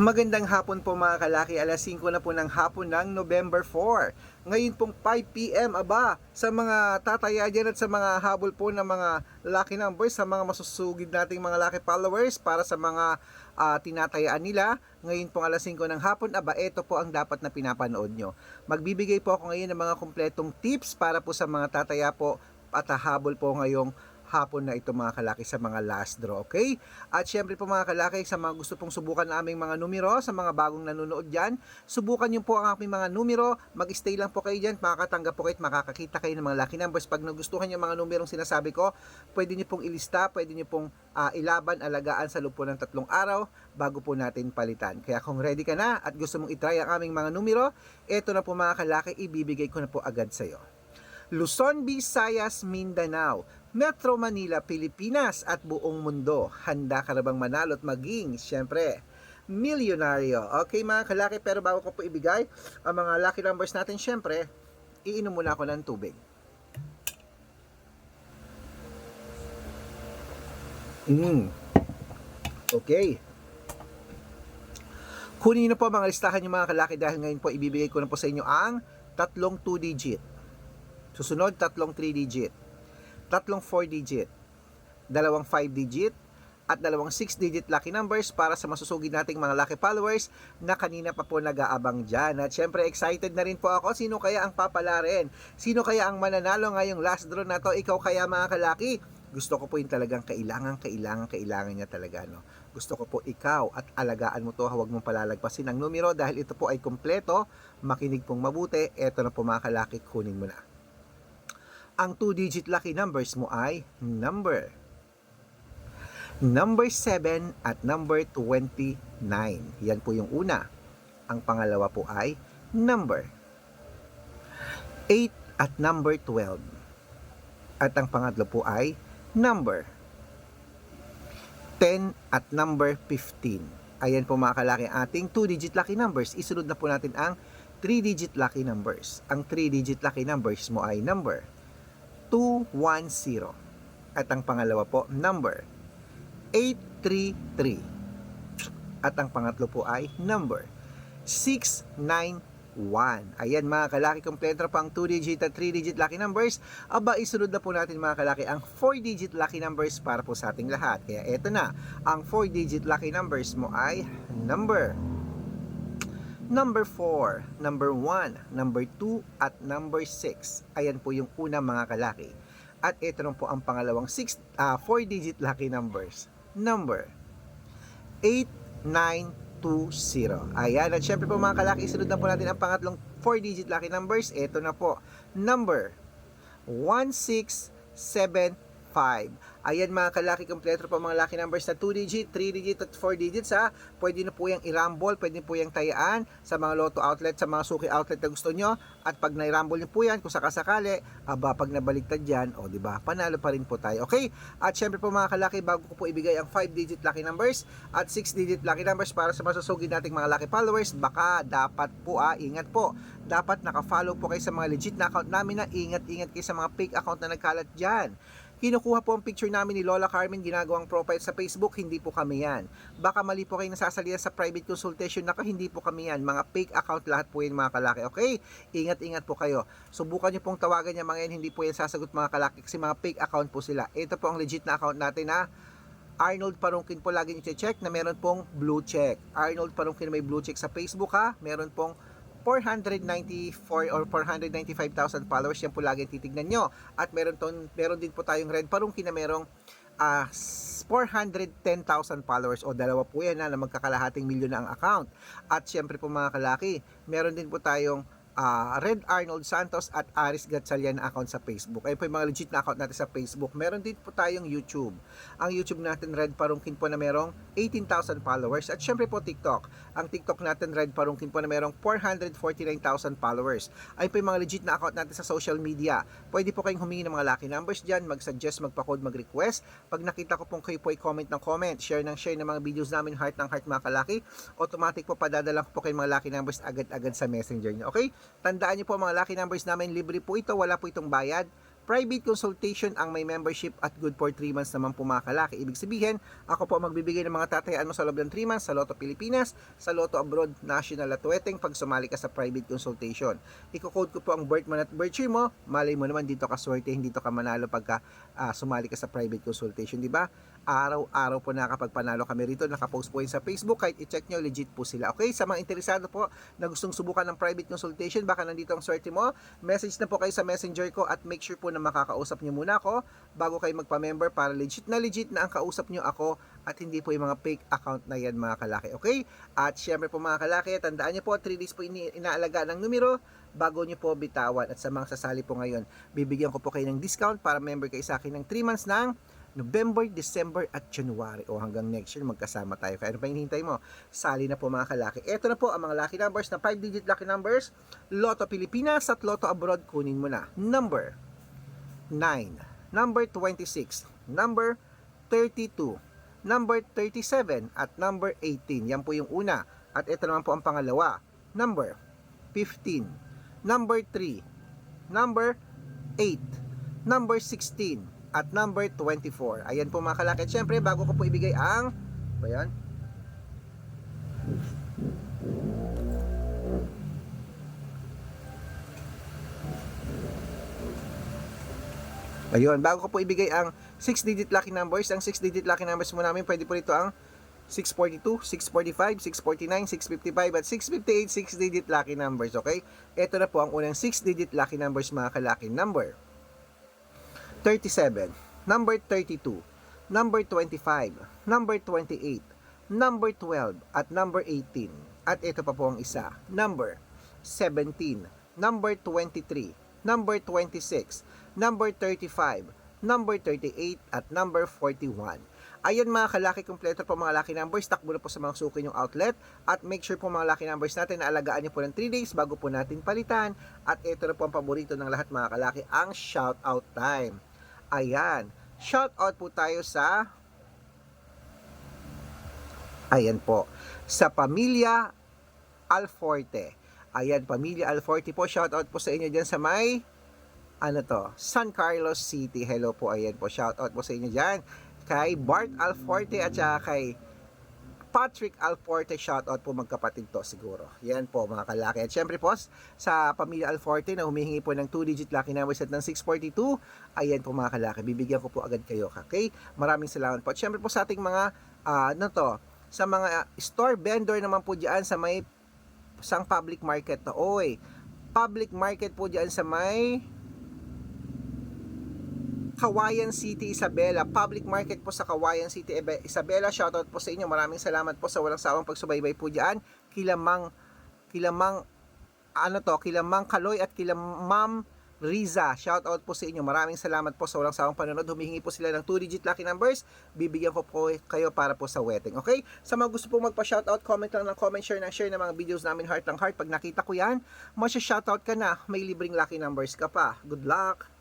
Magandang hapon po mga kalaki, alas 5 na po ng hapon ng November 4. Ngayon pong 5pm, aba, sa mga tataya dyan at sa mga habol po ng mga lucky numbers, sa mga masusugid nating mga lucky followers para sa mga ah, tinatayaan nila. Ngayon pong alas 5 ng hapon, aba, ito po ang dapat na pinapanood nyo. Magbibigay po ako ngayon ng mga kumpletong tips para po sa mga tataya po at habol po ngayong hapon na ito mga kalaki sa mga last draw, okay? At syempre po mga kalaki, sa mga gusto pong subukan ng aming mga numero, sa mga bagong nanonood dyan, subukan nyo po ang aming mga numero, mag-stay lang po kayo dyan, makakatanggap po kayo at makakakita kayo ng mga lucky numbers. Pag nagustuhan nyo mga numerong sinasabi ko, pwede nyo pong ilista, pwede nyo pong ah, ilaban, alagaan sa loob po ng tatlong araw bago po natin palitan. Kaya kung ready ka na at gusto mong itry ang aming mga numero, eto na po mga kalaki, ibibigay ko na po agad sa'yo. Luzon, Visayas, Mindanao, Metro Manila, Pilipinas at buong mundo. Handa ka na bang manalo at maging, syempre, milyonaryo. Okay mga kalaki, pero bago ko po ibigay ang mga lucky numbers natin, syempre, iinom muna ako ng tubig. Mm. Okay. Kunin na po mga listahan yung mga kalaki dahil ngayon po ibibigay ko na po sa inyo ang tatlong 2 digit. Susunod, tatlong 3 digit. Tatlong 4 digit. Dalawang 5 digit. At dalawang 6 digit lucky numbers para sa masusugid nating mga lucky followers na kanina pa po nag-aabang dyan. At syempre excited na rin po ako. Sino kaya ang papalarin? Sino kaya ang mananalo ngayong last draw na to? Ikaw kaya mga kalaki? Gusto ko po yung talagang kailangan, kailangan, kailangan niya talaga. No? Gusto ko po ikaw at alagaan mo to. Huwag mong palalagpasin ang numero dahil ito po ay kompleto. Makinig pong mabuti. Eto na po mga kalaki, kunin mo na. Ang 2-digit lucky numbers mo ay number number 7 at number 29. Yan po yung una. Ang pangalawa po ay number 8 at number 12. At ang pangatlo po ay number 10 at number 15. Ayan po mga kalaki ating 2-digit lucky numbers. Isunod na po natin ang 3-digit lucky numbers. Ang 3-digit lucky numbers mo ay number 210. At ang pangalawa po, number 833. At ang pangatlo po ay number 691. Ayan mga kalaki, kompleto po ang 2-digit at 3-digit lucky numbers. Aba, isunod na po natin mga kalaki ang 4-digit lucky numbers para po sa ating lahat. Kaya eto na, ang 4-digit lucky numbers mo ay number Number 4, number 1, number 2, at number 6. Ayan po yung una mga kalaki. At ito rin po ang pangalawang 6, ah 4-digit lucky numbers. Number 8920. Ayan. At syempre po mga kalaki, isunod na po natin ang pangatlong 4-digit lucky numbers. Ito na po. Number 1675. Ayan mga kalaki, kompleto po mga lucky numbers na 2 digit, 3 digit at 4 digits ha. Pwede na po yung i-rumble, pwede po yung tayaan sa mga lotto outlet, sa mga suki outlet na gusto nyo. At pag na-rumble nyo po yan, kung sakasakali, aba pag nabaliktad yan, o di ba panalo pa rin po tayo. Okay? At syempre po mga kalaki, bago ko po ibigay ang 5 digit lucky numbers at 6 digit lucky numbers para sa masusugid nating mga lucky followers, baka dapat po ah, ingat po. Dapat naka-follow po kayo sa mga legit na account namin na ingat-ingat kayo sa mga fake account na nagkalat dyan. Kinukuha po ang picture namin ni Lola Carmen ginagawang profile sa Facebook, hindi po kami yan. Baka mali po kayo nasasalihan sa private consultation, naka hindi po kami yan. Mga fake account lahat po yan mga kalaki, okay? Ingat-ingat po kayo. Subukan nyo pong tawagan niya mga yan, hindi po yan sasagot mga kalaki kasi mga fake account po sila. Ito po ang legit na account natin na Arnold Parungkin po lagi nyo check na meron pong blue check. Arnold Parungkin may blue check sa Facebook ha. Meron pong 494 or 495,000 followers yan po lagi titignan nyo. At meron, ton, meron din po tayong red parungkin na merong ah, 410,000 followers. O dalawa po yan na, na magkakalahating milyon na ang account. At syempre po mga kalaki meron din po tayong ah, Red Arnold Santos at Aris Gatchalian na account sa Facebook. Ayun po yung mga legit na account natin sa Facebook. Meron din po tayong YouTube. Ang YouTube natin Red Parungkin po na merong 18,000 followers. At syempre po TikTok. Ang TikTok natin Red Parungkin po na merong 449,000 followers. Ayun po yung mga legit na account natin sa social media. Pwede po kayong humingi ng mga lucky numbers dyan, mag-suggest, magpa-code, mag-request. Pag nakita ko pong kayo po ay comment ng comment, share ng share ng mga videos namin, heart ng heart mga kalaki, automatic po padadala po kayo mga lucky numbers agad-agad sa messenger nyo. Okay? Tandaan niyo po mga lucky numbers namin, libre po ito, wala po itong bayad. private consultation ang may membership at good for 3 months naman po mga kalaki. Ibig sabihin, ako po magbibigay ng mga tatayaan mo sa loob ng 3 months sa Lotto Pilipinas, sa Lotto Abroad National at Weteng pag sumali ka sa private consultation. Iko-code ko po ang birth month at birth year mo, malay mo naman dito ka swerte, hindi to ka manalo pagka ah, sumali ka sa private consultation, di ba? Araw-araw po nakakapagpanalo kami rito, nakapost po yun sa Facebook, kahit i-check nyo, legit po sila. Okay, sa mga interesado po na gustong subukan ng private consultation, baka nandito ang swerte mo, message na po kayo sa messenger ko at make sure po na makakausap nyo muna ako bago kayo magpa-member para legit na legit na ang kausap nyo ako at hindi po yung mga fake account na yan mga kalaki. Okay? At syempre po mga kalaki, tandaan nyo po, 3 days po inaalaga ng numero bago nyo po bitawan. At sa mga sasali po ngayon, bibigyan ko po kayo ng discount para member kayo sa akin ng 3 months ng November, December at January o hanggang next year magkasama tayo. Kaya ano pa hinihintay mo? Sali na po mga kalaki. Ito na po ang mga lucky numbers na 5 digit lucky numbers. Lotto Pilipinas at Lotto Abroad kunin mo na. Number 9, number 26, number 32, number 37 at number 18. Yan po yung una. At ito naman po ang pangalawa. Number 15, number 3, number 8, number 16 at number 24. Ayan po mga kalaki. At syempre, bago ko po ibigay ang ba yan? Ayun, bago ko po ibigay ang 6-digit lucky numbers, ang 6-digit lucky numbers mo namin, pwede po rito ang 642, 645, 649, 655 at 658 6-digit lucky numbers, okay? Ito na po ang unang 6-digit lucky numbers mga kalaki. Number 37, number 32, number 25, number 28, number 12 at number 18. At ito pa po ang isa, number 17, number 23, number 26, number 35, number 38 at number 41. Ayun mga kalaki kompleto po mga lucky numbers. Takbo na po sa mga suki yung outlet. At make sure po mga lucky numbers natin na alagaan nyo po ng 3 days bago po natin palitan. At ito na po ang paborito ng lahat mga kalaki, ang shout out time. Ayan. Shout out po tayo sa Ayan po. Sa pamilya Alforte. Ayan, pamilya Alforte po. Shout out po sa inyo dyan sa may ano to, San Carlos City. Hello po, ayan po. Shout out po sa inyo dyan. Kay Bart Alforte at saka kay Patrick Alforte, shout out po magkapatid to siguro. Yan po mga kalaki. At syempre po, sa pamilya Alforte na humihingi po ng 2-digit lucky number set ng 642, ayan po mga kalaki. Bibigyan ko po agad kayo. Okay? Maraming salamat po. At syempre po sa ating mga, ah, ano to, sa mga store vendor naman po dyan sa may sang public market to. Oy, public market po dyan sa may Kawayan City, Isabela. Public market po sa Kawayan City, Isabela. Shoutout po sa inyo. Maraming salamat po sa walang sawang pagsubaybay po dyan. Kilamang, kilamang, ano to, kilamang Kaloy at kilamam Riza. Shoutout po sa inyo. Maraming salamat po sa walang sawang panonood. Humihingi po sila ng 2-digit lucky numbers. Bibigyan ko po kayo para po sa wedding. Okay? Sa mga gusto po magpa-shoutout, comment lang ng comment, share ng share ng mga videos namin heart ng heart. Pag nakita ko yan, masya-shoutout ka na. May libreng lucky numbers ka pa. Good luck!